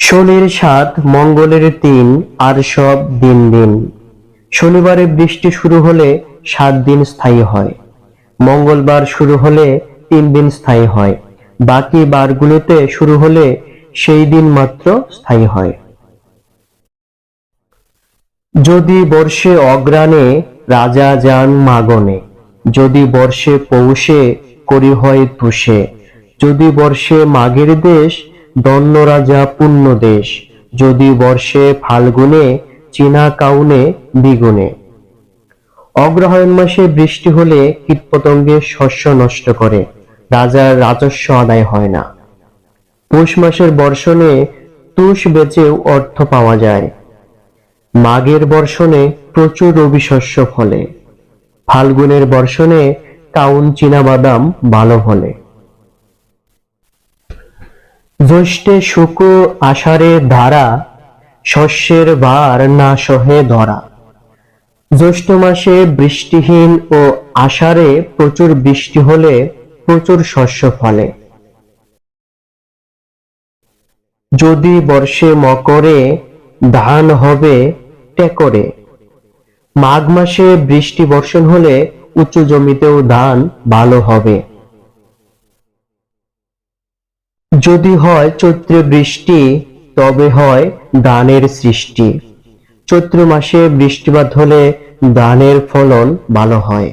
শনির সাত, মঙ্গলের তিন, আর সব দিন দিন। শনিবারে বৃষ্টি শুরু হলে সাত দিন স্থায়ী হয়। মঙ্গলবার শুরু হলে তিন দিন স্থায়ী হয়। বাকি বারগুলোতে শুরু হলে সেই দিন মাত্র স্থায়ী হয়। যদি বর্ষে অগ্রাণে রাজা যান মাগনে যদি বর্ষে পৌষে করি হয় তুষে, যদি বর্ষে মাঘের দেশ দন্য রাজা পুণ্য দেশ যদি বর্ষে ফাল্গুনে, চীনা কাউনে দ্বিগুণে। অগ্রহায়ণ মাসে বৃষ্টি হলে কীটপতঙ্গের শস্য নষ্ট করে, রাজার রাজস্ব আদায় হয় না। পৌষ মাসের বর্ষণে তুষ বেচেও অর্থ পাওয়া যায়। মাঘের বর্ষণে প্রচুর রবি শস্য ফলে। ফাল্গুনের বর্ষণে কাউন বাদাম ভালো ফলে। জ্যৈষ্ঠে শুক্র আষাঢ়ে ধারা, শস্যের ভার না সহে ধরা। জ্যৈষ্ঠ মাসে বৃষ্টিহীন ও আষাঢ়ে প্রচুর বৃষ্টি হলে প্রচুর শস্য ফলে। যদি বর্ষে মকরে ধান হবে টেকরে। মাঘ মাসে বৃষ্টি বর্ষণ হলে উঁচু জমিতেও ধান ভালো হবে। যদি হয় চৈত্র বৃষ্টি, তবে হয় ধানের সৃষ্টি। চৈত্র মাসে বৃষ্টিপাত হলে ধানের ফলন ভালো হয়।